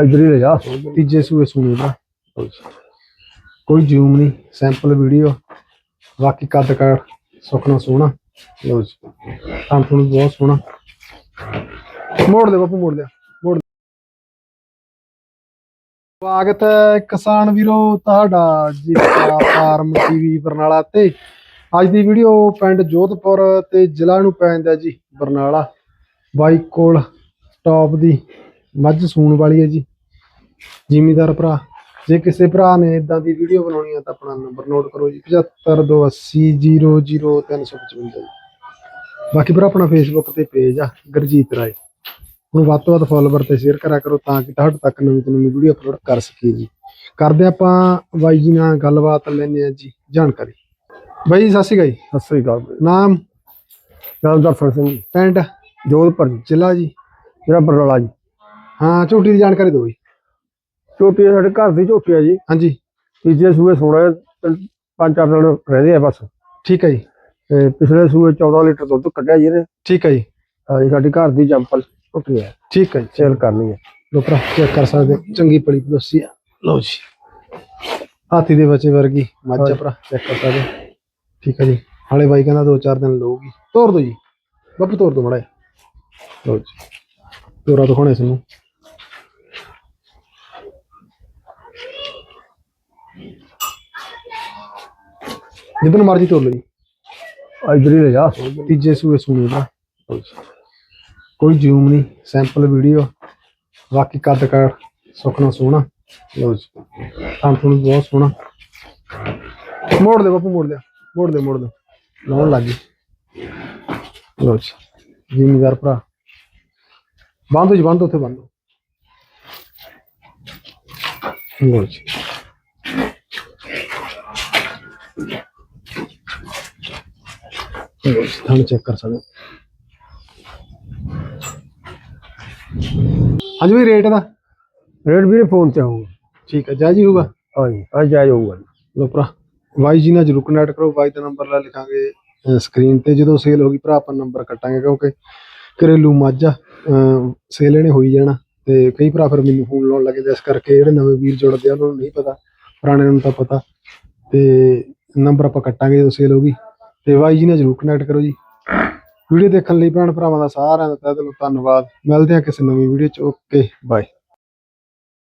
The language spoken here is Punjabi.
ਇਧਰ ਹੀ ਲੈ ਜਾ। ਤੀਜੇ ਸੂਏ ਸੂਏ ਦਾ। ਕੋਈ ਜ਼ੂਮ ਨਹੀਂ ਸੈਂਪਲ ਵੀਡੀਓ ਬਾਕੀ ਕੱਦ ਕਾਠ ਸੁਖਣਾ ਸੋਹਣਾ। ਲਓ ਜੀ। ਤਾਂ ਤੁਹਾਨੂੰ ਬਹੁਤ ਸੋਹਣਾ। ਮੋੜ ਦੇ ਬਾਪੂ, ਮੋੜ ਦੇ। ਮੋੜ ਸਵਾਗਤ ਹੈ ਕਿਸਾਨ ਵੀਰੋ ਤੁਹਾਡਾ ਜੀਤਾ ਫਾਰਮ ਟੀਵੀ ਬਰਨਾਲਾ ਤੇ। ਅੱਜ ਦੀ ਵੀਡੀਓ ਪਿੰਡ ਜੋਧਪੁਰ ਤੇ ਜ਼ਿਲ੍ਹਾ ਨੂੰ ਪੈਂਦਾ ਜੀ ਬਰਨਾਲਾ। ਬਾਈ ਕੋਲ ਟੌਪ ਦੀ ਮੱਝ ਸੂਣ ਵਾਲੀ ਹੈ ਜੀ। ਜ਼ਿਮੀਦਾਰ ਭਰਾ ਜੇ ਕਿਸੇ ਭਰਾ ਨੇ ਇਦਾਂ ਦੀ ਵੀਡੀਓ ਬਣਾਉਣੀ ਹੈ ਤਾਂ ਆਪਣਾ ਨੰਬਰ ਨੋਟ ਕਰੋ ਜੀ 7528000355 ਜੀ। ਬਾਕੀ ਭਰਾ ਆਪਣਾ ਫੇਸਬੁੱਕ ਤੇ ਪੇਜ ਆ ਗੁਰਜੀਤ ਰਾਏ। ਹੁਣ ਵੱਧ ਤੋਂ ਵੱਧ ਫਾਲੋਵਰ ਤੇ ਸ਼ੇਅਰ ਕਰਿਆ ਕਰੋ ਤਾਂ ਕਿ ਤੁਹਾਡੇ ਤੱਕ ਨਵੀਂ ਤੋਂ ਨਵੀਂ ਵੀਡੀਓ ਅਪਲੋਡ ਕਰ ਸਕੀਏ ਜੀ। ਕਰਦੇ ਆਪਾਂ ਬਾਈ ਜੀ ਨਾਲ ਗੱਲਬਾਤ ਲੈਣੇ ਆ ਜੀ ਜਾਣਕਾਰੀ। ਬਾਈ ਜੀ, ਸਤਿ ਸ਼੍ਰੀ ਅਕਾਲ ਜੀ। ਸਤਿ ਸ੍ਰੀ ਅਕਾਲ ਨਾਮ? ਨਾਮ ਦਰਸ਼ਨ ਸਿੰਘ ਪਿੰਡ? ਜੋਧਪੁਰ ਜ਼ਿਲ੍ਹਾ ਜੀ? ਮੇਰਾ ਬਰਨਾਲਾ ਜੀ। ਹਾਂ ਝੋਟੀ ਦੀ ਜਾਣਕਾਰੀ ਦਿਓ ਜੀ। ਝੋਟੀ ਸਾਡੇ ਘਰ ਦੀ ਝੋਟੀ ਹੈ ਜੀ। ਹਾਂਜੀ। ਤੀਜੇ ਸੂਏ ਸੋਣਾ ਪੰਜ ਚਾਰ ਦਿਨ ਰਹਿੰਦੇ ਆ ਬਸ। ਠੀਕ ਹੈ ਜੀ। ਤੇ ਪਿਛਲੇ ਸੂਏ 14 ਲੀਟਰ ਦੁੱਧ ਕੱਢਿਆ ਜੀ ਇਹਨੇ। ਠੀਕ ਹੈ ਜੀ। ਹਾਂਜੀ ਸਾਡੀ ਘਰ ਦੀ ਜੰਪਲ ਝੋਟੀ ਹੈ। ਠੀਕ ਹੈ ਜੀ। ਸੇਲ ਕਰਨੀ ਹੈ। ਲੋ ਭਰਾ ਚੈੱਕ ਕਰ ਸਕਦੇ ਹੋ। ਚੰਗੀ ਪਲੀ ਪਲੋਸੀ ਆ। ਲਓ ਜੀ। ਹਾਥੀ ਦੇ ਬੱਚੇ ਵਰਗੀ ਮੱਝ ਆ। ਭਰਾ। ਚੈੱਕ ਕਰ ਸਕਦੇ ਹੋ। ਠੀਕ ਹੈ ਜੀ। ਹਾਲੇ ਬਾਈ ਕਹਿੰਦਾ ਦੋ ਚਾਰ ਦਿਨ ਲਊਗੀ। ਤੋਰ ਦੋ ਜੀ। ਬੱਬੂ ਤੋਰ ਦੋ ਮੜਾ ਲਓ ਜੀ। ਤੋਰਾ ਦਿਖਾਉਣੇ ਸਾਨੂੰ ਜਿੱਦਨ ਮਰਜ਼ੀ ਤੋਰ ਲਓ ਜੀ ਇਧਰ ਹੀ ਲੈ ਜਾ। ਤੀਜੇ ਸੂਏ ਸੂਏ ਦਾ। ਕੋਈ ਜ਼ੂਮ ਨਹੀਂ ਸੈਂਪਲ ਵੀਡੀਓ ਬਾਕੀ ਕੱਦ ਕਾਠ ਸੁਖਣਾ ਸੋਹਣਾ। ਲਓ ਜੀ। ਤਾਂ ਤੁਹਾਨੂੰ ਬਹੁਤ ਸੋਹਣਾ। ਮੋੜ ਦੇ ਬਾਪੂ ਮੋੜ ਦੇ। ਮੋੜ ਦੇ ਮੋੜ ਦੇ। ਲਾਉਣ ਲੱਗੀ ਲਓ ਜੀ। ਜ਼ਿਮੀਦਾਰ ਭਰਾ। ਬੰਦੋ ਜੀ ਬੰਦੋ ਉੱਥੇ ਬੰਦੋ। ਲਓ ਜੀ। ਤੁਹਾਨੂੰ ਚੈੱਕ ਕਰ ਸਕਦੇ ਹੋ। ਹਾਂਜੀ ਵੀ ਰੇਟ ਦਾ ਰੇਟ ਵੀ ਫੋਨ ਤੇ ਹੋਊਗਾ ਠੀਕ ਹੈ ਜਾਇਜ਼ ਹੀ ਹੋਊਗਾ ਹਾਂਜੀ ਅੱਜ ਜਾਇਜ਼ ਹੋਊਗਾ। ਲੋ ਭਰਾ ਵਾਈ ਜੀ ਨਾਲ ਜਰੂਰ ਕਨੈਕਟ ਕਰੋ ਵਾਈ ਦਾ ਨੰਬਰ ਲੈ ਲਿਖਾਂਗੇ ਸਕਰੀਨ ਤੇ ਜਦੋਂ ਸੇਲ ਹੋਗੀ ਭਰਾ ਆਪਾਂ ਨੰਬਰ ਕੱਟਾਂਗੇ ਕਿਉਂਕਿ ਘਰੇਲੂ ਮੱਝ ਆ ਸੇਲ ਇਹਨੇ ਹੋਈ ਜਾਣਾ ਤੇ ਕਈ ਭਰਾ ਫਿਰ ਮੈਨੂੰ ਫੋਨ ਲਾਉਣ ਲੱਗੇ ਇਸ ਕਰਕੇ ਜਿਹੜੇ ਨਵੇਂ ਵੀਰ ਜੁੜਦੇ ਆ ਉਹਨਾਂ ਨੂੰ ਨਹੀਂ ਪਤਾ ਪੁਰਾਣਿਆਂ ਨੂੰ ਤਾਂ ਪਤਾ ਤੇ ਨੰਬਰ ਆਪਾਂ ਕੱਟਾਂਗੇ ਜਦੋਂ ਸੇਲ ਹੋਗੀ ਤੇ ਵਾਈ ਜੀ ਨਾਲ ਜਰੂਰ ਕਨੈਕਟ ਕਰੋ ਜੀ। ਵੀਡੀਓ ਦੇਖਣ ਲਈ ਭੈਣ ਭਰਾਵਾਂ ਦਾ ਸਾਰਿਆਂ ਦਾ ਤਹਿ ਦਿਲੋਂ ਧੰਨਵਾਦ। ਮਿਲਦੇ ਹਾਂ ਕਿਸੇ ਨਵੀਂ ਵੀਡੀਓ ਚ। Okay bye